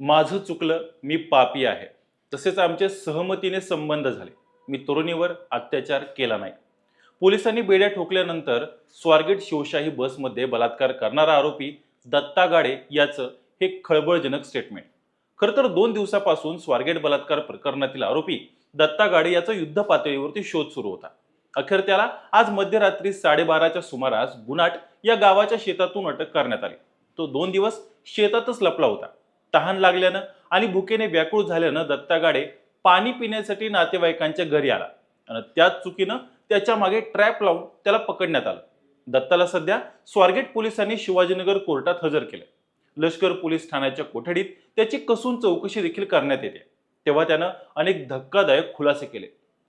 माझं चुकलं मी पापी आहे. तसेच आमचे सहमतीने संबंध झाले. मी तरुणीवर अत्याचार केला नाही. पोलिसांनी बेड्या ठोकल्यानंतर स्वारगेट शिवशाही बसमध्ये बलात्कार करणारा आरोपी दत्ता गाडे याचं हे खळबळजनक स्टेटमेंट खरं तर दोन दिवसापासून स्वारगेट बलात्कार प्रकरणातील आरोपी दत्ता गाडे याचा युद्ध पातळीवरती शोध सुरू होता. अखेर त्याला आज मध्यरात्री साडेबाराच्या सुमारास गुनाट या गावाच्या शेतातून अटक करण्यात आली. तो दोन दिवस शेतातच लपला होता. तहान लागल्यानं आणि भुकेने व्याकुळ झाल्यानं दत्ता गाडे पाणी पिण्यासाठी नातेवाईकांच्या घरी आला. आणि त्याच चुकीनं त्याच्यामागे ट्रॅप लावून त्याला पकडण्यात आलं. दत्ताला सध्या स्वारगेट पोलिसांनी शिवाजीनगर कोर्टात हजर केलं लष्कर पोलीस ठाण्याच्या कोठडीत त्याची कसून चौकशी देखील करण्यात येते. तेव्हा त्यानं अनेक धक्कादायक खुलासे केले.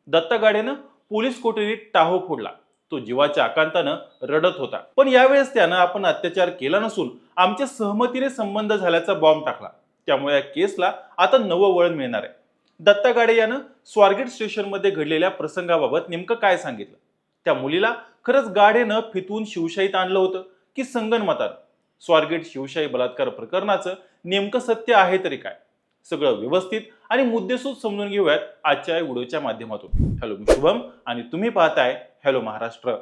दत्ता गाडेनं पोलीस कोठडीत टाहो फोडला. तो जीवाच्या आकांतानं रडत होता. पण यावेळेस त्यानं आपण अत्याचार केला नसून आमच्या सहमतीने संबंध झाल्याचा बॉम्ब टाकला. त्यामुळे या केसला आता नवं वळण मिळणार आहे. दत्ता गाडे यानं स्वारगेट स्टेशनमध्ये घडलेल्या प्रसंगाबाबत नेमकं काय सांगितलं? त्या मुलीला खरंच गाडेनं फितवून शिवशाहीत आणलं होतं की संगनमतानं स्वारगेट शिवशाही बलात्कार प्रकरणाचं नेमकं सत्य आहे तरी काय? सगळं व्यवस्थित आणि मुद्देसूद समजून घेऊयात आजच्या व्हिडिओच्या माध्यमातून. हॅलो मी शुभम आणि तुम्ही पाहताय हॅलो महाराष्ट्र.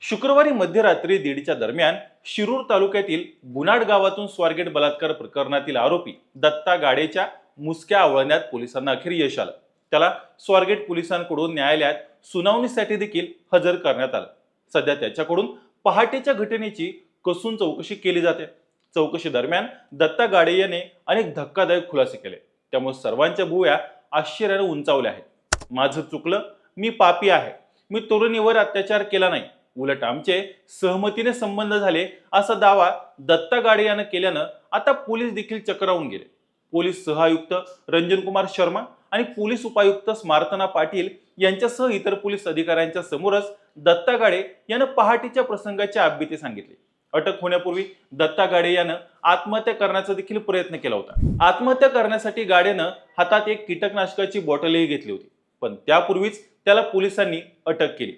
शुक्रवारी मध्यरात्री दीडच्या दरम्यान शिरूर तालुक्यातील गुनाड गावातून स्वारगेट बलात्कार प्रकरणातील आरोपी दत्ता गाडेच्या मुसक्या आवळण्यात पोलिसांना अखेर यश आलं. त्याला स्वारगेट पोलिसांकडून न्यायालयात सुनावणीसाठी देखील हजर करण्यात आलं. सध्या त्याच्याकडून पहाटेच्या घटनेची कसून चौकशी केली जाते. चौकशी दरम्यान दत्ता गाडे याने अनेक धक्कादायक खुलासे केले. त्यामुळे सर्वांच्या भुवया आश्चर्याने उंचावल्या आहेत. माझं चुकलं मी पापी आहे. मी तरुणीवर अत्याचार केला नाही. उलट आमचे सहमतीने संबंध झाले असा दावा दत्ता गाडे यानं केल्यानं आता पोलीस देखील चक्रावून गेले. पोलीस सहआयुक्त रंजन कुमार शर्मा आणि पोलीस उपायुक्त स्मार्तना पाटील यांच्यासह इतर पोलीस अधिकाऱ्यांच्या समोरच दत्ता गाडे यानं पहाटेच्या प्रसंगाच्या आबिते सांगितले. अटक होण्यापूर्वी दत्ता गाडे यानं आत्महत्या करण्याचा देखील प्रयत्न केला होता. आत्महत्या करण्यासाठी गाडेनं हातात एक कीटकनाशकाची बॉटलही घेतली होती. पण त्यापूर्वीच त्याला पोलिसांनी अटक केली.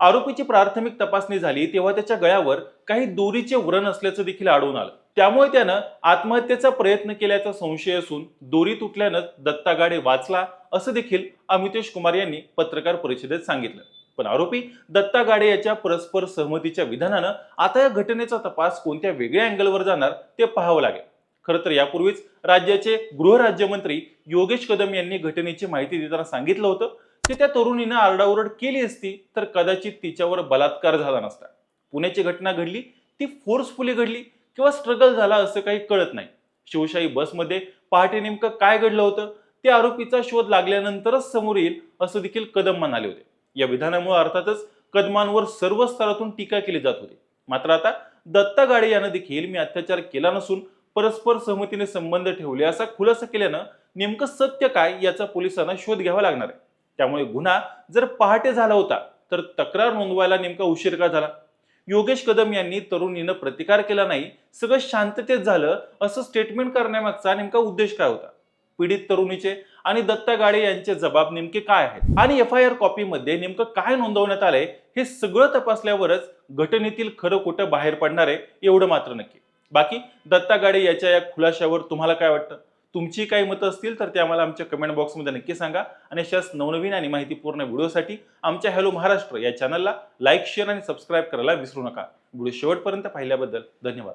आरोपीची प्राथमिक तपासणी झाली तेव्हा त्याच्या गळ्यावर काही दोरीचे व्रण असल्याचं देखील आढळून आलं. त्यामुळे त्यानं आत्महत्येचा प्रयत्न केल्याचा संशय असून दोरी तुटल्यानं दत्ता गाडे वाचला असं देखील अमितेश कुमार यांनी पत्रकार परिषदेत सांगितलं. पण आरोपी दत्ता गाडे याच्या परस्पर सहमतीच्या विधानानं आता या घटनेचा तपास कोणत्या वेगळ्या अँगलवर जाणार ते पाहावं लागेल. खरं तर यापूर्वीच राज्याचे गृहराज्यमंत्री योगेश कदम यांनी घटनेची माहिती देताना सांगितलं होतं की त्या तरुणीनं आरडाओरड केली असती तर कदाचित तिच्यावर बलात्कार झाला नसता. पुण्याची घटना घडली ती फोर्सफुली घडली किंवा स्ट्रगल झाला असं काही कळत नाही. शिवशाही बसमध्ये पहाटे नेमकं काय घडलं होतं ते आरोपीचा शोध लागल्यानंतरच समोर येईल असं देखील कदम म्हणाले होते. या विधानामुळे अर्थातच कदमांवर सर्व स्तरातून टीका केली जात होती. मात्र आता दत्ता गाडे यानं देखील मी अत्याचार केला नसून परस्पर सहमतीने संबंध ठेवले असा खुलासा केल्यानं नेमकं सत्य काय याचा पोलिसांना शोध घ्यावा लागणार आहे. त्यामुळे गुन्हा जर पहाटे झाला होता तर तक्रार नोंदवायला नेमका उशीर का झाला? योगेश कदम यांनी तरुणीनं प्रतिकार केला नाही सगळं शांततेत झालं असं स्टेटमेंट करण्यामागचा नेमका उद्देश काय होता? पीडित तरुणीचे आणि दत्ता गाडे यांचे जबाब नेमके काय आहेत? आणि एफ आय आर कॉपीमध्ये नेमकं काय नोंदवण्यात आलंय? हे सगळं तपासल्यावरच घटनेतील खरं खोटं बाहेर पडणार आहे एवढं मात्र नक्की. बाकी दत्ता गाडे याच्या या खुलाशावर तुम्हाला काय वाटतं? तुमची काही मतं असतील तर ते आम्हाला आमच्या कमेंट बॉक्समध्ये नक्की सांगा. आणि अशाच नवनवीन आणि माहितीपूर्ण व्हिडिओसाठी आमच्या हॅलो महाराष्ट्र या चॅनलला लाईक शेअर आणि सबस्क्राईब करायला विसरू नका. व्हिडिओ शेवटपर्यंत पाहिल्याबद्दल धन्यवाद.